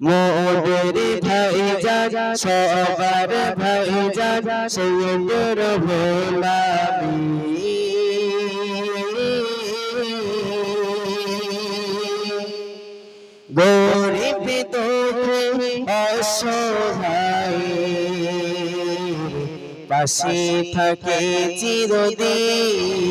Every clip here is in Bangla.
মোদের ভাই যা সবার ভাই যা সৈয়দের ভোলাবি গরিব দুঃখী অসহায় পাশে থাকে চিরদিন।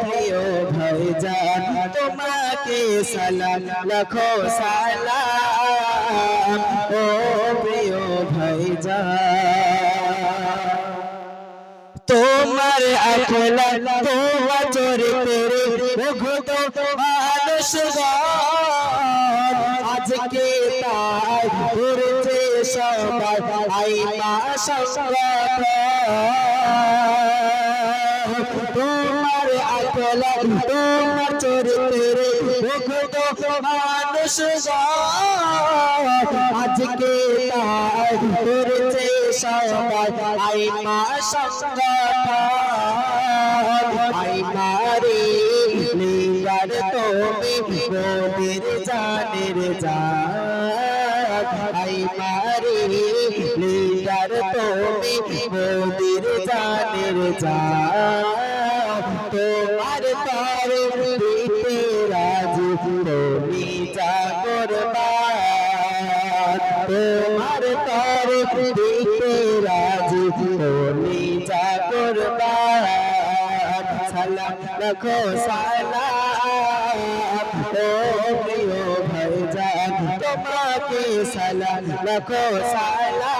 প্রিয় ভাইজান, তোমাকে সালাম লাখো সালাম। ও প্রিয় ভাইজান। তোমার আখলা তোমার চরিত্রে মুগ্ধ মানুষ আজকে তাই ঘুরছে সবাই আই মা সঙ্গত। তোমার আখলা তোমার চরিত্রে মুগ্ধ মানুষ আজকে তাই ঘুরছে সবাই। আই মা সঙ্গত আই মারে লিঙ্গার তুমি গোদের জানের জান আই মারে তুমি গোদের জানের জান। তোমার তার দিতে রাজি, তুমি জাগর তোমার তার দিতে রাজি, তুমি জাগর সালাম রাখো, সালাম। ও প্রিয় ভাইজান তোমাকে সালাম রাখো, সালাম।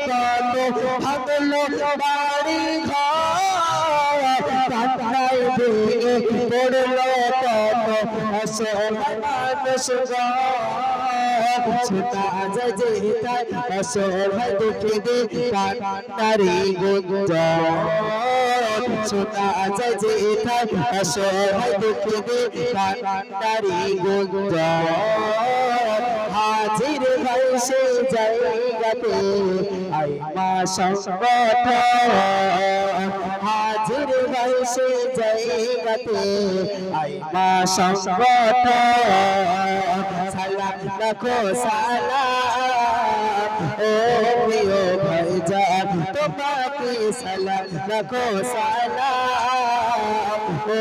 কত ভাবলো বাড়ি ঘরায় ভেঙে পড়ল কত অসহায় মানুষ যে অসহায় দুঃখে দে ছোটা যে তাই অসহায় দুঃখে দে কান্নারি গুঞ্জ হাজির ভাই সে জায়গাতে আই মা সংগত হাজির ভাই সে জায়গাতে প্রিয় ভাইজান তোমাকে সালাম রাখো, সালাম। ও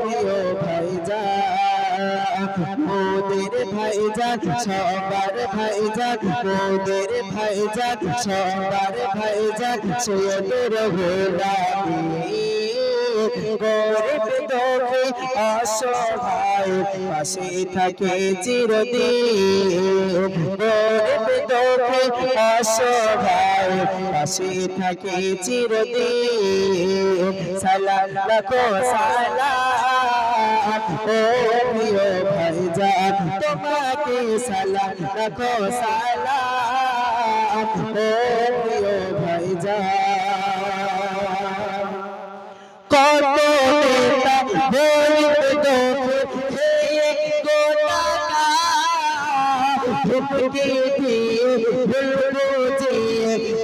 প্রিয় ভাইজান, মোদের ভাইজান, সবার ভাইজান, মোদের ভাইজান, সবার ভাইজান সৈয়দের গোলাপি গরিব দুঃখী অসহায় পাশে থাকে চিরদিন গরিব দুঃখী অসহায় পাশে থাকে চিরদিন সালাম রাখো সালাম ও প্রিয় ভাইজান তোমাকে সালাম রাখো সালাম ও প্রিয় ভুলবো যে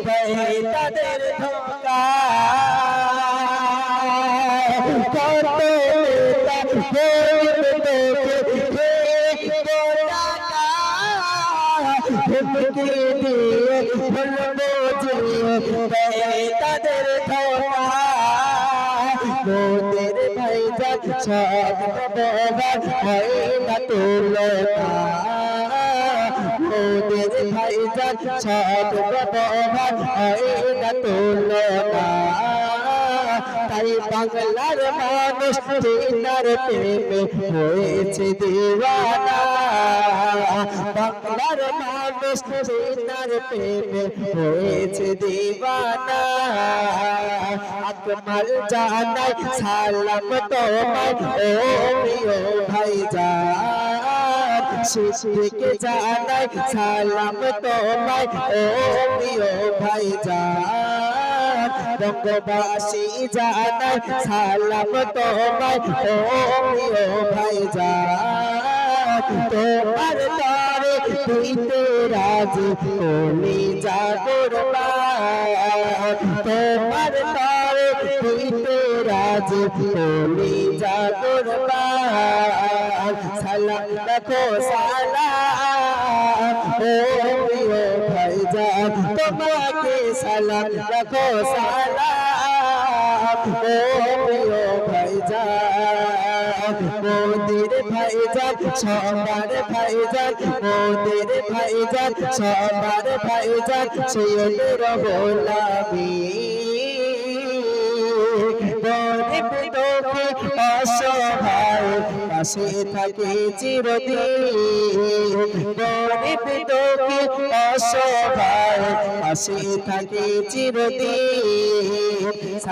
পায়ে তাদের ধোকা কত দিয়ে মোদের ভাইজা সব খবর হয় না তোলো মোদের ভাইজা সব খবর হয় না তোলো তাই বাংলার মানুষ তিনার প্রেমে হয়েছে দিওয়ানা। বাংলার মানুষ তিনার প্রেমে হয়েছে দিওয়ানা আকমাল জানাই, সালাম তোমায়, ও প্রিয় ভাইজান। শিশিরকে জানাই, সালাম তোমায়, ও প্রিয় ভাইজান। বঙ্গবাসী জানাই, সালাম ও প্রিয় ভাইজান। তোমার তরে দিতে রাজি কলি জাগরবান তোমার তরে দিতে রাজি কলি জাগরবান সালাম রাখো সালাম। ও প্রিয় ভাইজান, তোমাকে সালাম রাখো সালাম। ও প্রিয় ভাইজান মোদের ভাইজান সবার ভাইজান মোদের ভাইজান সবার ভাইজান সৈয়দ রহলামি গরিব দুঃখী অসহায়, পাশে থাকে চিরদিন। গরিব দুঃখী অসহায়, পাশে থাকে চিরদিন।